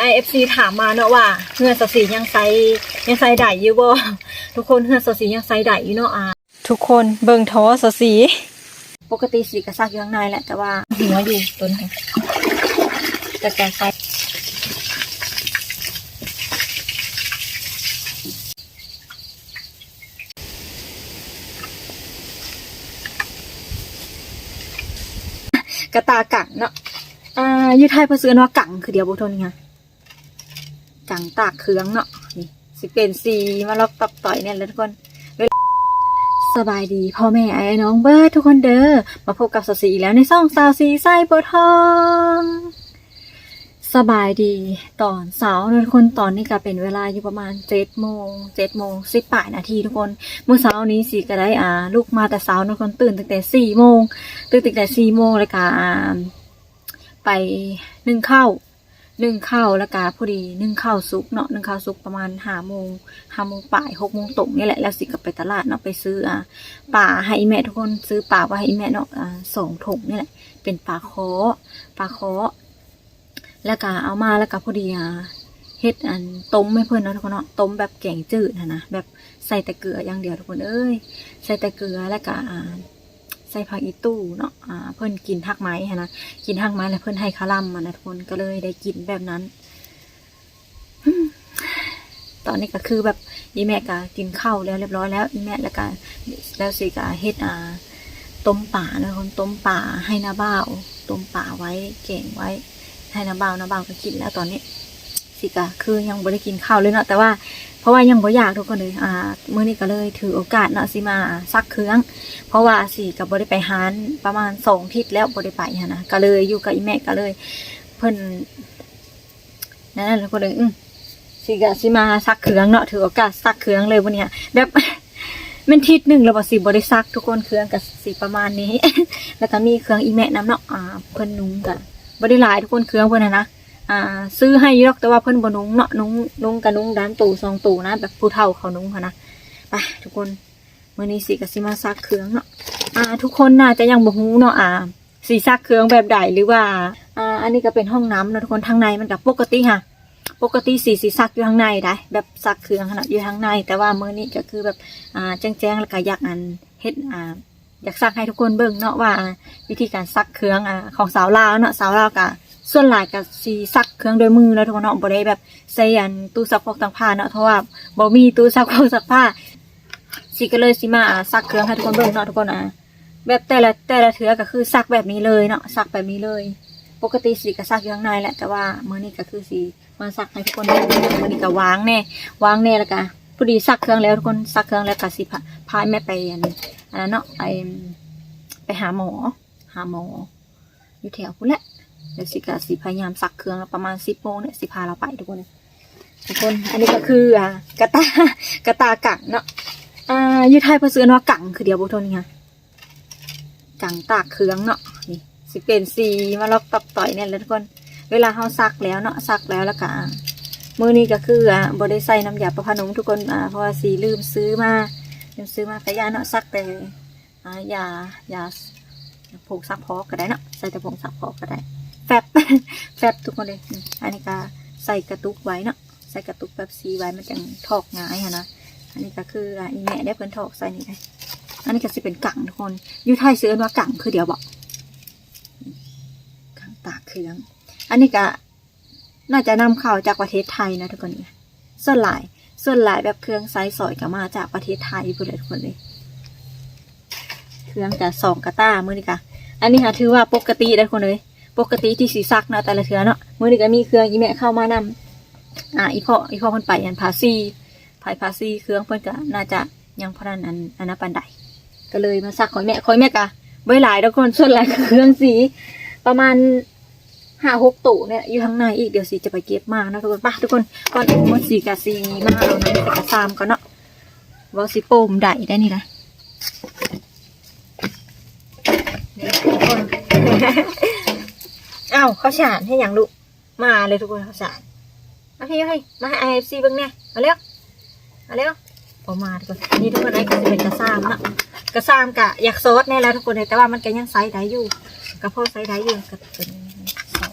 ไอเอฟซีถามมาเนาะว่าเฮือนสสียังไซยังไซได้อยู่บ่ทุกคนเฮือนสสียังไซได้อยู่เนาะอ่าทุกคนเบิ่งท้อสสี ปกติสีกระซักอยู่ข้างในแหละแต่ว่าหัวอยู่ต้นค่ะแต่แกไซกระตากังเนาะอ่าอยู่ไทยเพอซื้อเนาะกังคือเดียวบ่เทนนี่ค่ะ กังตากเครื่องเนาะนี่สิเป็นสีมาล็อกตอกต่อยเนี่ยเลยทุกคนสบายดีพ่อแม่ไอ้น้องเบิร์ดทุกคนเด้อมาพบกับสาวสีแล้วในซ่องสาวสีไส้บัวทอง สบายดีตอนเสาร์ทุกคนตอนนี้ก็เป็นเวลาอยู่ประมาณเจ็ดโมงเจ็ดโมงสิบแปดนาทีทุกคนเมื่อเช้านี้สีก็ได้อ่าลูกมาแต่เช้านะทุกคนตื่นตั้งแต่สี่โมงตื่นตั้งแต่สี่โมงแล้วก็อ่าไปนึ่งข้าว นึ่งข้าวแล้วก็พอดีนึ่งข้าวซุกเนาะนึ่งข้าวซุกประมาณห้าโมงห้าโมงป่ายหกโมงตรงนี่แหละแล้วสิก็ไปตลาดเนาะไปซื้ออ่าป่าให้แม่ทุกคนซื้อป่าไว้ให้แม่เนาะอ่าสองถุงนี่แหละ เป็นปลาคอปลาคอแล้วก็เอามาแล้วก็พอดีอะเฮ็ดอันต้มให้เพื่นเนาะทุกคนเนาะต้มแบบแกงจืดนะนะแบบใส่แต่เกลืออย่างเดียวทุกคนเอ้ยใส่แต่เกลือแล้วก็อ่า ใส่ผักอีตู้เนาะอ่าเพื่อนกินทักไม้หั้นนะกินทักไม้แล้วเพื่อนให้คาร่ำมานะทุกคนก็เลยได้กินแบบนั้นตอนนี้ก็คือแบบอีแม่ก็กินข้าวแล้วเรียบร้อยแล้วอีแม่แล้วก็แล้วสิก็เฮ็ดอ่าต้มป่านะคนต้มป่าให้นาบ้าวต้มป่าไว้เก่งไว้ ให้นาบ้าวนาบ้าวก็กินแล้วตอนนี้ สิก็คือยังบ่ได้กินข้าวเลยเนาะแต่ว่าเพราะว่ายังบ่อยากทุกคนเลยอ่ามื้อนี้ก็เลยถือโอกาสเนาะสิมาซักเครื่อง เพราะว่าสิก็บ่ได้ไปหานประมาณสองทิศแล้วบ่ได้ไปหันนะก็เลยอยู่กับอีแม่ก็เลย เพิ่นนั่นแหละทุกคนเลยอืมสิกะสิมาซักเครื่องเนาะถือโอกาสซักเครื่องเลยวันนี้แบบมันทิศหนึ่งแล้วบ่สิบ่ได้ซักทุกคนเครื่องกับสิประมาณนี้ แล้วก็มีเครื่องอีแม่น้ำเนาะอ่าเพิ่นนุ้งกะบ่ได้หลายทุกคนเครื่องเพิ่นนะนะ อ่า ซื้อให้ยอกแต่ว่าเพิ่นบนุ้งเนาะนุ้งนุ้งกับนุ้งด้านตู่สองตู่นะแบบผู้เฒ่าเขานุ้งค่ะนะไปทุกคนมื้อนี้สิกะสิมาซักเครื่องเนาะอ่า ทุกคนน่าจะยังบ่ฮู้เนาะอ่าสิซักเครื่องแบบใดหรือว่าอ่าอันนี้ก็เป็นห้องน้ำเนาะทุกคนทางในมันก็ปกติค่ะปกติสีสีซักอยู่ข้างในได้แบบซักเครื่องขนาดอยู่ข้างใน แต่ว่ามื้อนี้ก็คือแบบอ่าแจ้งๆแล้วก็อยากอันเฮ็ดอ่าอยากซักให้ทุกคนเบิ่งเนาะว่าวิธีการซักเครื่องอ่าของสาวลาวเนาะสาวลาวก็ ส่วนหลายก็สิซักเครื่องโดยมือแล้วทุกคนเนาะบ่ได้แบบใส่อันตู้ซักฟอกซักผ้าเนาะเพราะว่าบ่มีตู้ซักฟอกซักผ้าสิก็เลยสิมาซักเครื่องให้ทุกคนเบิ่งเนาะทุกคนอ่าแบบแต่ละแต่ละเทื่อก็คือซักแบบนี้เลยเนาะซักแบบนี้เลย ปกติสีก็ซักอยู่ข้างในแหละแต่ว่ามื้อนี้ก็คือสีมาซักให้ทุกคนได้ดูมื้อนี้ก็วางแน่วางแน่แล้วก็พอดีซักเครื่องแล้วทุกคนซักเครื่องแล้วก็สิพาพาแม่ไปอันอันนั้นเนาะไปไปหาหมอ หาหมออยู่แถวพุ่นแหละ เดี๋ยวสิก็สิพยายามซักเครื่องแล้วประมาณสิบโมงเนี่ยสิพาเราไปทุกคนทุกคน อันนี้ก็คืออ่ากระตากระตากังเนาะอ่าอยู่ไทยเพิ่นซื้อเนาะกังคือเดียวบ่ทนนี่ค่ะกังตากเครื่องเนาะนี่สิเป็นสีมาล็อกตอกต่อยเนี่ยแหละทุกคน เวลาเขาซักแล้วเนาะซักแล้วแล้วก็มือนี้ก็คืออะบได้ใส่น้ำยาประพนุ่มทุกคนอ่าเพราะว่าสีลืมซื้อมาลืมซื้อมาแต่ยาเนาะซักแต่อ่ายายาผงซักพอก็ได้เนาะใส่แต่ผงซักพอก็ได้ แฟบแฟบทุกคนเลย อันนี้ก็ใส่กระตุกไว้เนาะ ใส่กระตุกแบบสีไว้มันจังถอกง่ายค่ะนะ อันนี้ก็คืออีแม่ได้เพิ่นถอกใส่นี่ได้อันนี้ก็สิเป็นกังทุกคนอยูไทยซื้อมากังคือเดียวบอกข้างตาเครื่อง อันนี้ก็น่าจะนำเข้าจากประเทศไทยนะทุกคนเนี่ยส่วนหลาย ส่วนหลายแบบเครื่องไซส์สอยก็มาจากประเทศไทยพูดเลยทุกคนเลย เครื่องจะสองกระต้ามือนี่ค่ะอันนี้ค่ะถือว่าปกติได้ทุกคนเลย ปกติที่สีซักเนาะแต่ละเทือเนาะมือนี่ก็มีเครื่องอีแม่เข้ามานำอ่าอีพ่ออีพ่อเพิ่นไปอันพาซีภายพาซีเครื่องเพิ่นก็น่าจะยังพนันอันอันนั้นปันใดก็เลยมาซักคอยแม่คอยแม่กะไว้หลายทุกคนส่วนหลายเครื่องสี ประมาณห้าหกตู้เนี่ยอยู่ข้างในอีกเดี๋ยวสีจะไปเก็บมานะทุกคนป่ะทุกคนก่อนมดสีกับสีมาเอาน้ำกับซามก่อนเนาะว่าสีโป่มได้ได้นี่นะนี่ทุกคน อ้าวข้าวสารให้อย่างลูกมาเลยทุกคนข้าวสารมาให้ให้มาให้ไอเอฟซีบิ้งเนี่ยมาเร็วมาเร็วพอมาทุกคนนี่ทุกคนไอ้ก็จะเป็นกระซามเนะกระซามกะอยากซดแน่แล้วทุกคนเลยแต่ว่ามันก็ยังไซส์ได้อยู่กระเพาะไซส์ได้อยู่ก็เป็นซอส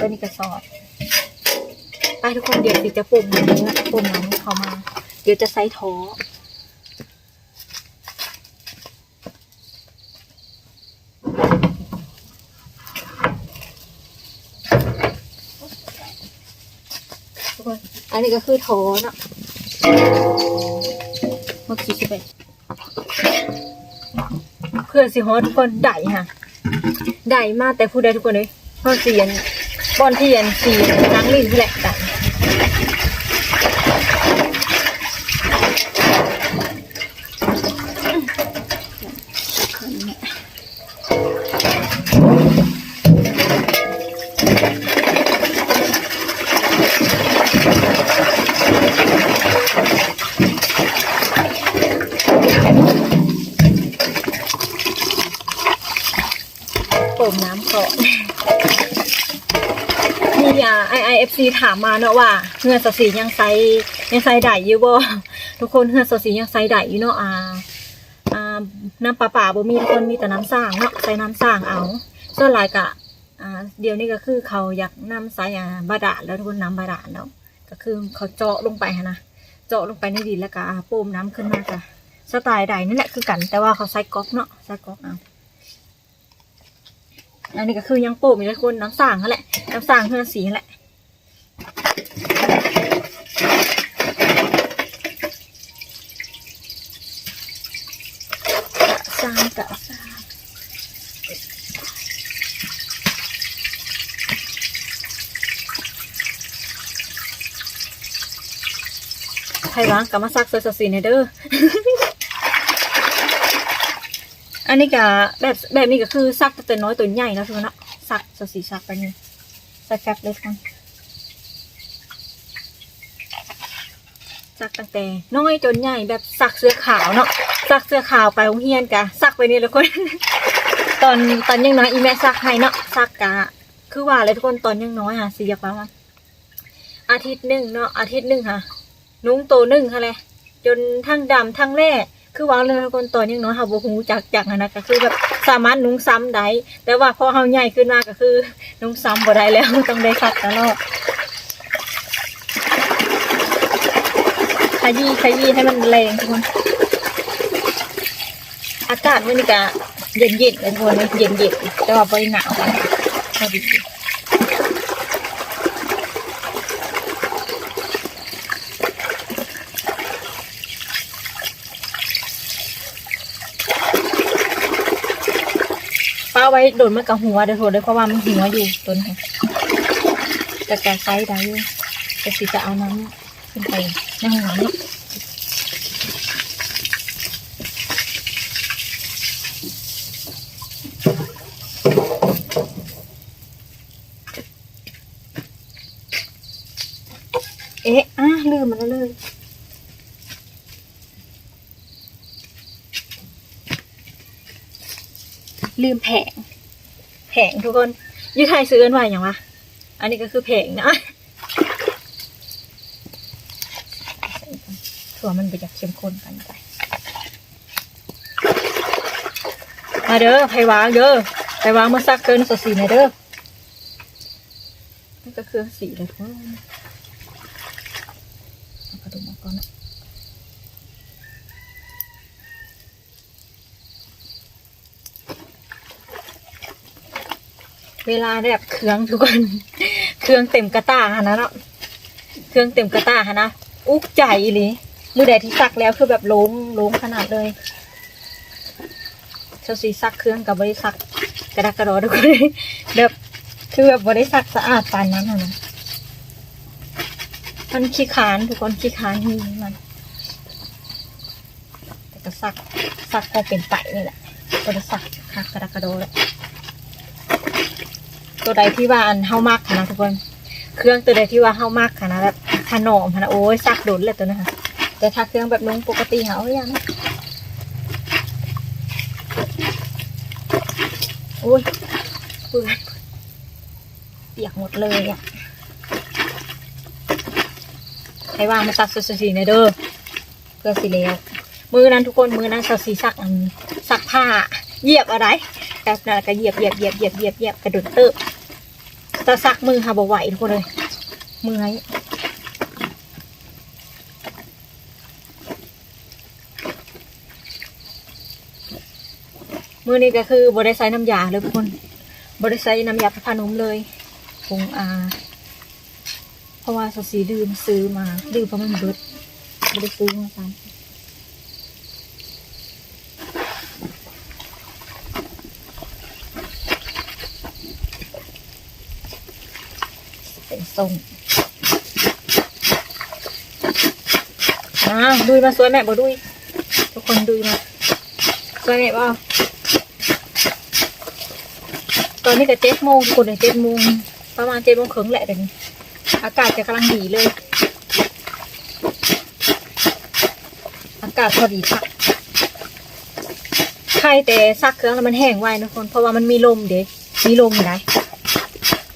ตัวนี้กระซอสทุกคนเดี๋ยวสิจะปุ่มเนื้อปุ่มน้ำเข้ามา เดี๋ยวจะใส่ท้อทุกค นอันนี้ก็คือท้อเนาะเมื่อกี้สิไปเพื่อนสิฮอตทุกคนได้ค่ะได้มากแต่ผู้ใดทุกคนเลยเพราะเสียนบอนเทียนเสียนนังลิ้นนี่แหละได้เปิดน้ำก่อน มีอ่า IIFC ถามมาเนอะว่าเฮือนสสียังไซยังไซได้อยู่บ่ทุกคนเฮือนสสียังไซได้อยู่เนาะอ่าอ่าน้ำปลาป่าบ่มีทุกคนมีแต่น้ำสร้างเนาะใส่น้ำสร้างเอาส่วนหลายกะอ่าเดี๋ยวนี้ก็คือเขาอยากน้ำใส่อ่าบาดาลแล้วทุกคนน้ำบาดาลแล้วก็คือเขาเจาะลงไปนะเจาะลงไปในดินแล้วก็โป่มน้ำขึ้นมาจ้ะสไตล์ใดนั่นแหละคือกัน แต่ว่าเขาใส่ก๊อกเนาะใส่ก๊อกเอาอันนี้ก็คือยังโป่งอยู่เลยคุณน้ำสางนั่นแหละน้ำสางเพื่อนสีนั่นแหละ สางกะสางใครวะกลับมาซักเซอร์สีในเด้ออันนี้ก็แบบแบบนี้ก็คือซักแต่น้อยตัวใหญ่แล้วทุกคนนะซักสสีซักไปนี่ใส่แฟบเลยทุกคน ซักตั้งแต่น้อยจนใหญ่แบบซักเสื้อขาวเนาะซักเสื้อขาวไปโรงเรียนกะซักไปนี่เลยคนตอนตอนยังน้อยอีแม่ซักให้เนาะซักกะ คือว่าเลยทุกคนตอนยังน้อยค่ะสีอยากว่าอาทิตย์หนึ่งเนาะอาทิตย์หนึ่งค่ะ นุ้งโตหนึ่งค่ะเลยจนทั้งดำทั้งแร่คือว่าเลยทุกคนตอนยังน้อยค่ะโบ่ฮู้จักจักนะก็คือแบบสามารถนุ้งซ้ำได้แต่ว่าพอเฮาใหญ่ขึ้นมาก็คือ นุ้งซ้ำบ่ได้แล้วต้องได้คัดตลอด ยี้ขยี้ให้มันแรงทุกคน อากาศวันนี้ก็เย็นเย็นเลยทุกคนเย็นเย็นแต่ว่าได้หนาวกันพอดีป้าไว้โดนมันกับหัวเดี๋ยวโทษเลยเพราะว่ามันหัวอยู่ตัวนี้แต่แกไซส์ได้อยู่แต่สิจะเอาน้ำขึ้นไป ในห้องน้ำเนาะเอ๊ะอะลืมมันแล้วเลยลืมแผง แผงทุกคนอยูไทยซื้อกันไว้อย่างวะ อันนี้ก็คือแผงนะถั่ วมันไปจากเข้มข้นกันไป มาเด้อไผวางเด้อไผวางมาซักเกินสดสีหน่อยเด้อนี่ก็คือสีเลยทุกคนเอากระดูกมาก่อนนะเวลาแบบเครื่องทุกคน เครื่องเต็มกระตาฮะนะเนาะ เครื่องเต็มกระตาฮะนะ อุกใจอีหลี มือแดดที่ซักแล้วคือแบบล้งโล้งขนาดเลยเชาสีซักเครื่องกับบริษัทกระดักกระดอทุกคนแบบคือแบบบริษัทสะอาดปานนั้นฮะนะมันขี้คานทุกคนขี้คานที่มันแต่ก็สักสักพอเป็นไตนี่แหละก็จะสักคักกระดกกระโดดตัวใดที่ว่าอันเฮามากค่ะนะทุกคน เครื่องตัวใดที่ว่าเฮามากค่ะนะแบบขนมค่ะนะโอ้ยสักโดดเลยตัวนะคะ แต่ถ้าเครื่องแบบนุ่งปกติเหาอายังโอ้ยปืนเปียกหมดเลยอะให้วางมาตัดสุสีในเด้อเพื่อสิแล้วมือนั้นทุกคนมือนั้นสสีซักอันซักผ้าเหยียบอะไรแต่นั่นก็เหยียบเหยียบเหยียบเหยียบเหยียบเหยียบกระโดดเติบต่ซักมือค่ะบ่ไหวทุกคนเลยมือไง มือนี้ก็คือบริใส่น้ำยาเลยทุกคนบริใส่น้ำยาพระพานมเลยผงอาเพราะว่าสสีดื่มซื้อมาดื่มเพราะมันเบิดบริซื้อมาซ้ำเป็นทรงอ่าดุยมาสวยแม่บ่ดุย ทุกคนดุยมาสวยแม่บ่ อนนี้ก็เจ็ดโมงคนเลยเจ็ดโมงประมาณเจ็ดโมงครึ่งแหละเดี๋ยวนี้อากาศจะกำลังดีเลย อากาศพอดีค่ะใครแต่ซักเครื่องแล้วมันแห้งไวนะคนเพราะว่ามันมีลมเด็มีลมอยู่ไหน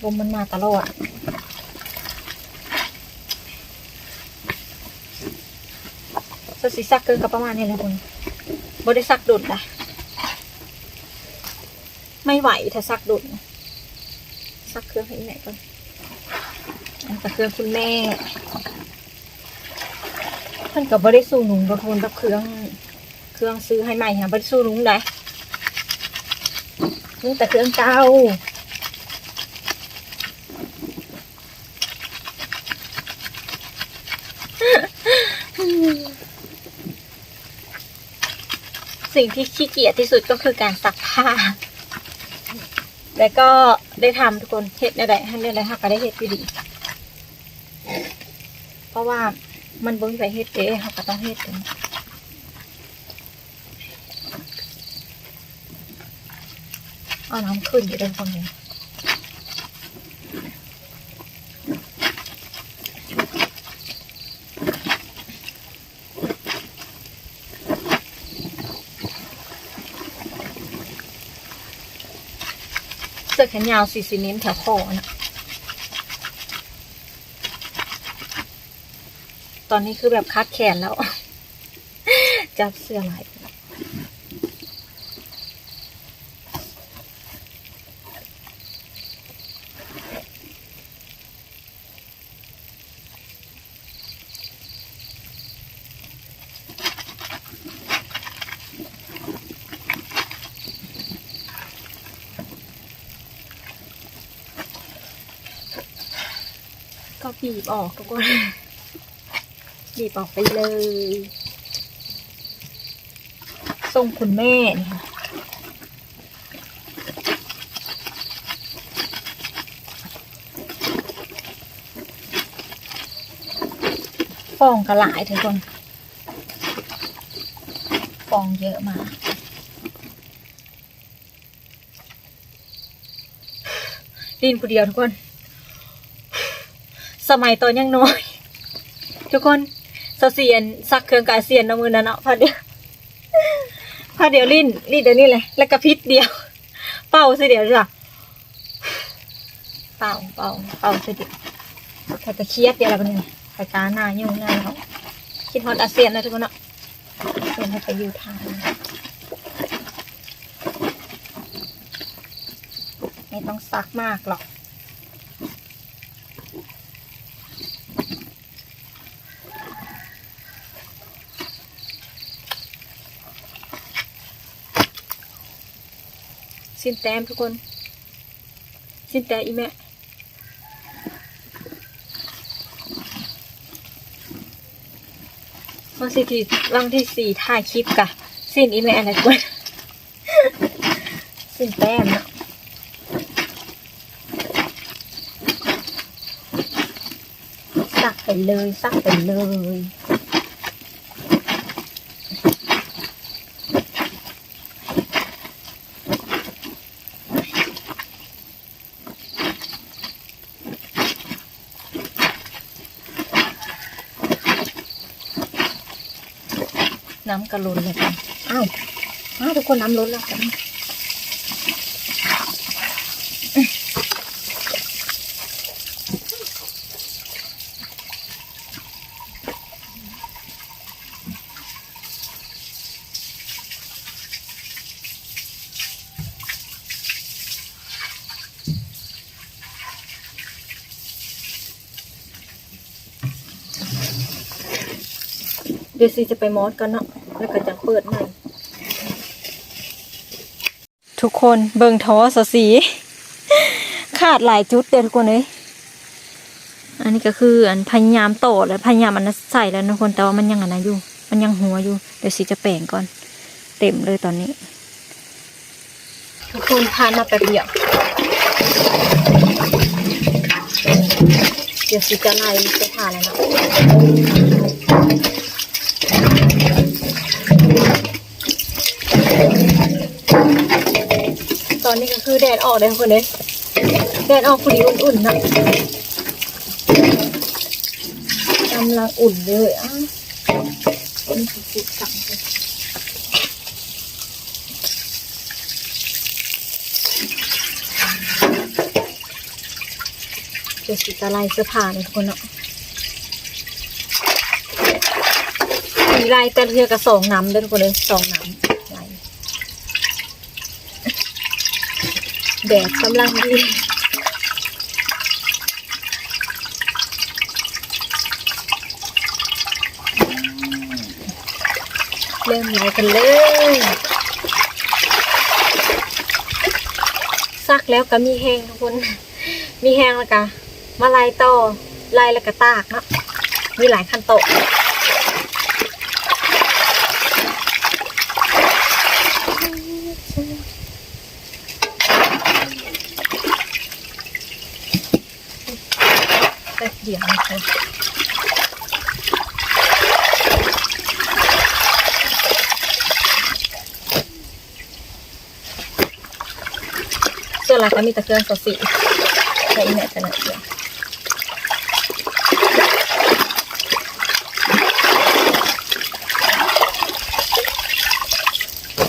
ลมมันมาตลอดสสิซักเครื่องก็ประมาณนี้แหละคนบได้ซักดุดนะ ไม่ไหวถ้าซักดุดนซักเครื่องให้ไหนก่อนอันกับเครื่องคุณแม่ท่านกับบริสูนุงบางคนกับเครื่องเครื่องซื้อให้ใหม่ค่ะบริสูนุงได้นี่แต่เครื่องเก่าสิ่งที่ขี้เกียจที่สุดก็คือการซักผ้า แล้วก็ได้ทำทุกคนเห็ดได้ให้ได้ได้ค่ะก็ได้เห็ดพี่ดี เพราะว่ามันบ่มีไปเฮ็ดเด้หักก็ต้องเฮ็ดเองเอาน้ำขึ้นอยู่ด้านคนเเสื้อแขนยาวสีสีเน้นแถวคอนะตอนนี้คือแบบคัดแขนแล้ว จับเสื้อลายก็ บีบออกทุกคนบีบออกไปเลยส่งคุณแม่นี่ค่ะฟองกระหลายทุกคนฟองเยอะมากดินผู้เดียวทุกคน สมัยตอนยังน้อย ทุกคนสเสียนซักเครื่องกายเสียนน้ำมือนั่นเนาะพาเดียวพาเดียวลิ้นลิ้นเดี๋ยวนี้เลยแล้วก็พิษเดียว เป่าสิเดียวจ้ะเป่าเป่าเป่าสิเดียวแต่ก็เครียดเดียวแล้วกันนี่ไปตาหน้ายุ่งหน้าแล้วคิดฮอดอาเซียนนะทุกคนเนาะเซียนให้ไปอยู่ทางไม่ต้องซักมากหรอก สิ้นแต้มทุกคน สิ้นแต่อีแม่วันสิที่วันที่สี่ถ่ายคลิปกะสิ้นอีแม่อะไรทุกคนสิ้นแต้มเนาะสักไปเลยสักไปเลย น้ำกระลุนเลยค่ะอ้าวอ้าวทุกคนน้ำล้นแล้วค่ะ ดี๋ยวซีจะไปมอสกันเนาะแล้วก็จะเปิดใหม่ทุกคนเบิ่งท้อสสี ขาดหลายจุดเด้อทุกคนเลยอันนี้ก็คืออันพยายามโตอแล้วพยายามอันนั้นใส่แล้วนะทุกคนแต่ว่ามันยังอันนั้นอยู่ มันยังหัวอยู่เดี๋ยวสีจะแปลงก่อน เต็มเลยตอนนี้ ทุกคนทานมาแป๊บเดียวเดี๋ยวสิจะไล่จะทานแล้วนะ ตอนนี้ก็คือแดดออกเลยทุกคนเลยแดดออกพอดีอุ่นๆนะกำลังอุ่นเลยอะนี่คือสิสั่งเลยเดี๋ยวสิจะไลเสื้อผ้าเลยทุกคนเนาะ มีไล่แต่เทือกับสองน้ำเด้อทุกคนเลยสองน้ำไล่แดดกำลังดีเริ่มไล่กันเลยซักแล้วก็มีแห้งทุกคน มีแห้งแล้วก็มาไล่ต่อไล่แล้วก็ตากเนาะมีหลายขั้นตอนแป๊บเดียวนะคะ ส่วนหลักก็มีต่เครื่องสดสีใช้อีเมลขนาดเดียว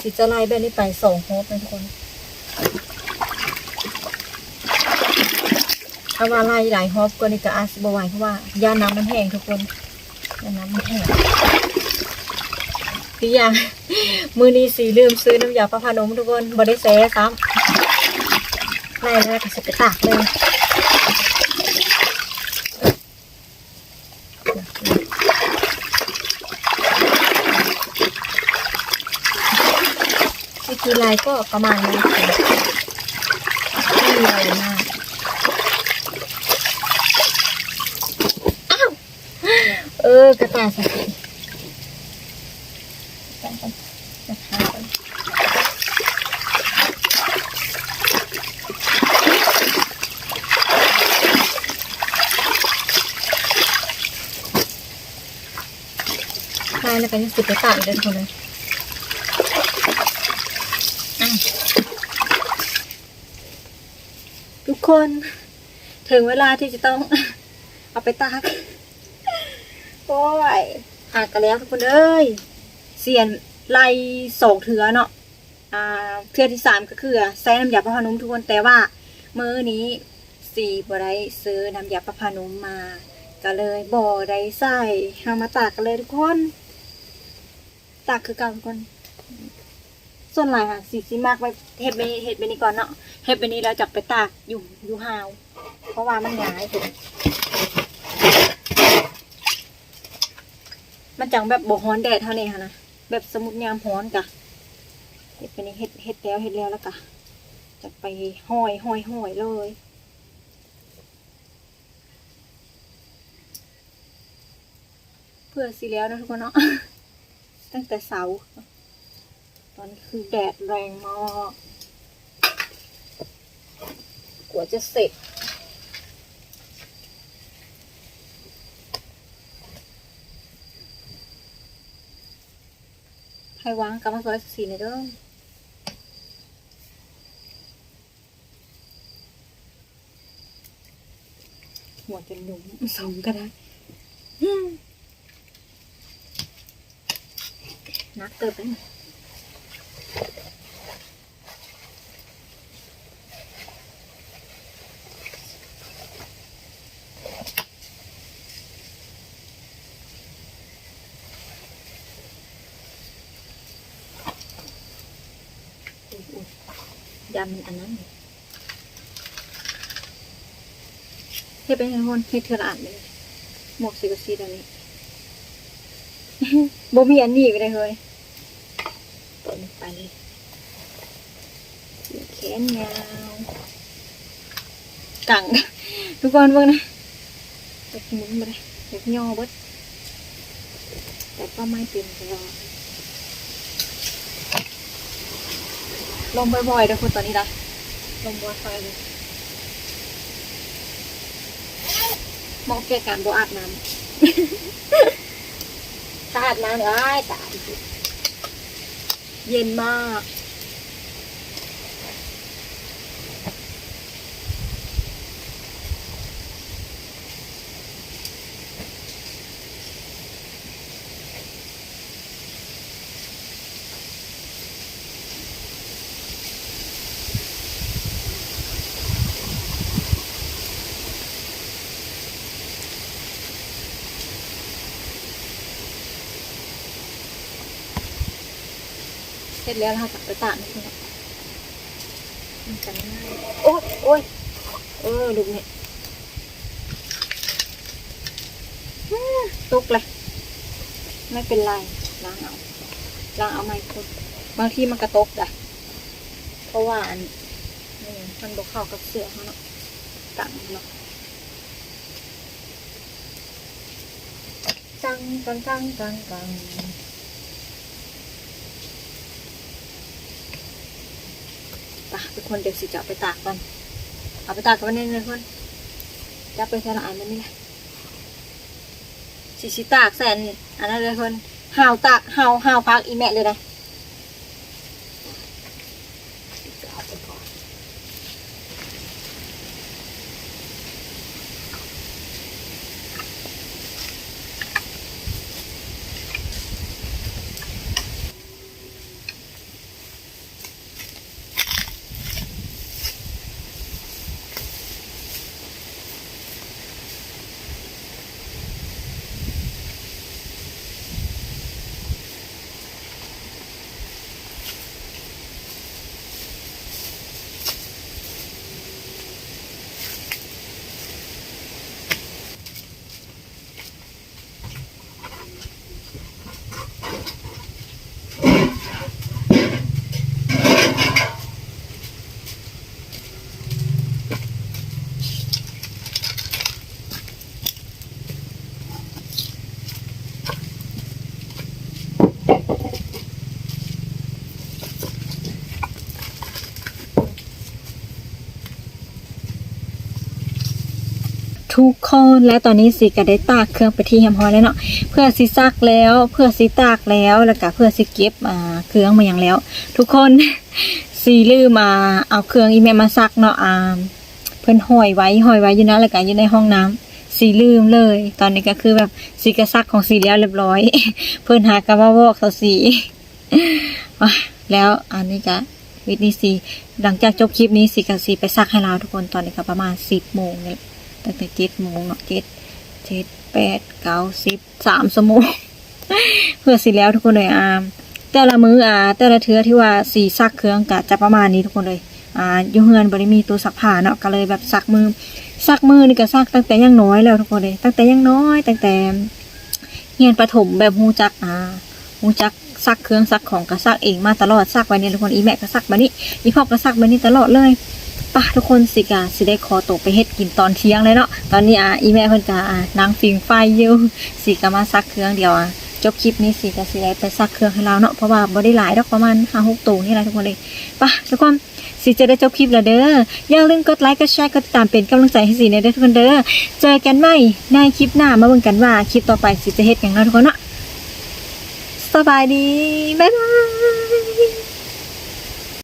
สิจะไล่แบบนี้ไปสองโฮปนะทุกคน ถ้าว่าไล่หลายฮอปก็นี่ก็อาจสิบไหวเพราะว่ายาน้ำมันแห้งทุกคนยาน้ำมันแห้งพี่อย่างมือนี้สีลืมซื้อน้ำยาประพานมทุกคนบ่ได้แซ่ซ้ำไล่แล้วก็สิไปตากเลยวิธีไล่ก็ประมาณนี้ไม่มีอะไรมาก เออกระตายสตินะคะได้แล้วกันยังสิบไปตากอีกเด้อทุกคนเลยทุกคนถึงเวลาที่จะต้องเอาไปตาก โอ้ยหากกันแล้วทุกคนเอ้ยเสียนไล่สองเถือเนาะอ่าเทือที่สามก็คือใส่น้ำยาประพานุ่มทุกคนแต่ว่ามื้อนี้สี่บ่ได้ซื้อน้ำยาประพานุ่มมา ก็เลยบ่ได้ใส่เอามาตากกันเลยทุกคนตากคือเก่าทุกคนส่วนหลายค่ะสีสีมากไปเฮ็ดไปนี้เฮ็ดไปนี้ก่อนเนาะเฮ็ดไปนี้แล้วจับไปตากอยู่อยู่หาว เพราะว่ามันงายถูก มันจังแบบบ่ฮ้อนแดดเท่านี้ค่ะนะแบบสมุดยามฮ้อนกะเฮ็ดไปนี่เฮ็ดเฮ็ดแล้วเฮ็ดแล้วแล้วกะจะไปห้อยห้อยห้อยเลยเพื่อสิแล้วนะทุกคนเนาะตั้งแต่เสาตอนคือแดดแรงมากกว่าจะเสร็จ ให้วางกำมะซอยสีในอยเด้อหัวจะหนุ่มสมก็ได้นักเติบไปหน่อย ยำมันอันนั้นเลยเฮ็ดไปให้คนเฮ็ดเทอละอันเลยหมวกสีกสีแบบนี้บ่มีอันนี้ก็ได้เฮ้ยเปิดไปเลยนยาวกังทุกคนเบิ่งนะจะหมุนมาเลยจะย่อเบิดแต่ก็ไม่เป็นตลอ ลมบ่อยๆเด้อคุณตอนนี้นะลมบ่อยๆเลยมองแก่การบ่อาบน้ำถ้าอาบน้ำเดี๋ยวอ้ายตายเย็นมาก เสร็จแล้วเราตักไปตากนิดนึงอะมันจะง่ายโอ๊ยโอ๊ยเออลูกเนี่ยตุกเลย ไม่เป็นไรล้างเอาล้างเอาไม่คุณบางทีมันกระตกได้เพราะว่าอันนี่มันบกเข้ากับเสื้อเขาเนาะตังเนาะตังตังตังตังตัง ไปทุกคนเดี๋ยวสิจะเอาไปตากกันเอาไปตากกันวันนี้เลยคนจะไปใช้ละอันนี้แหละสิสิตากแสนนี่อันนั้นเลยคนห่าวตากห่าวห่าวพักอีแม่เลยนะ ทุกคนและตอนนี้สิก็ได้ตากเครื่องไปที่แฮมฮอยแล้วเนาะเพื่อสิซักแล้ว เพื่อสิตากแล้วแล้วก็เพื่อสิเก็บอ่าเครื่องมาอย่างแล้ว ทุกคนสีลืมมาเอาเครื่องอีเมลมาซักเนาะอ่าเพิ่นห้อยไว้ห้อยไว้อยู่นะแล้วก็อยู่ในห้องน้ำสีลืมเลย ตอนนี้ก็คือแบบสีกระซักของสีแล้วเรียบร้อย เพิ่นหากะว่าวอกเขาสีแล้วอันนี้ก็วิธีสีหลังจากจบคลิปนี้สีกับสีไปซักให้เราทุกคนตอนนี้ก็ประมาณสิบโมงเนี่ย ตั้งแต่เจ็ดโมงเนาะเจ็ดเจ็ดแปดเก้าสิบสามชั่วโมงเพื่อสิแล้วทุกคนเลยอ่าแต่ละมืออ่าแต่ละเทือที่ว่าสีซักเครื่องกะจะประมาณนี้ทุกคนเลยอ่าอยู่เฮือนบริมีตัวซักผ้าเนาะก็เลยแบบซักมือซักมือนี่ก็ซักตั้งแต่ยังน้อยแล้วทุกคนเลยตั้งแต่ยังน้อย ตั้งแต่เรียนประถมแบบฮูจักอ่าฮูจักซักเครื่องซักของก็ซักเองมาตลอดซักไว้เนี่ยทุกคนอีแม่ก็ซักมานี่อีพ่อก็ซักมานี่ตลอดเลย ป่ะทุกคนสิกาสิได้คอตกไปเฮ็ดกินตอนเที่ยงเลยเนาะตอนนี้อ่าอีแม่เพิ่นก็อ่านางฟิงไฟอยู่สิก็มาซักเครื่องเดียวอะจบคลิปนี้สิจะสิได้ไปซักเครื่องให้เราเนาะเพราะว่าบ่ได้หลายดอกประมาณห้าหกตัวนี่แหละทุกคนเลยปะทุกคนสิจะได้จบคลิปแล้วเด้ออย่าลืมกดไลค์กดแชร์กดติดตามเป็นกำลังใจให้สิในเด้อทุกคนเด้อเจอกันใหม่ในคลิปหน้ามาเบิ่งกันว่าคลิปต่อไปสิจะเฮ็ดหยังเนาะทุกคนเนาะสบายดีบ๊ายบาย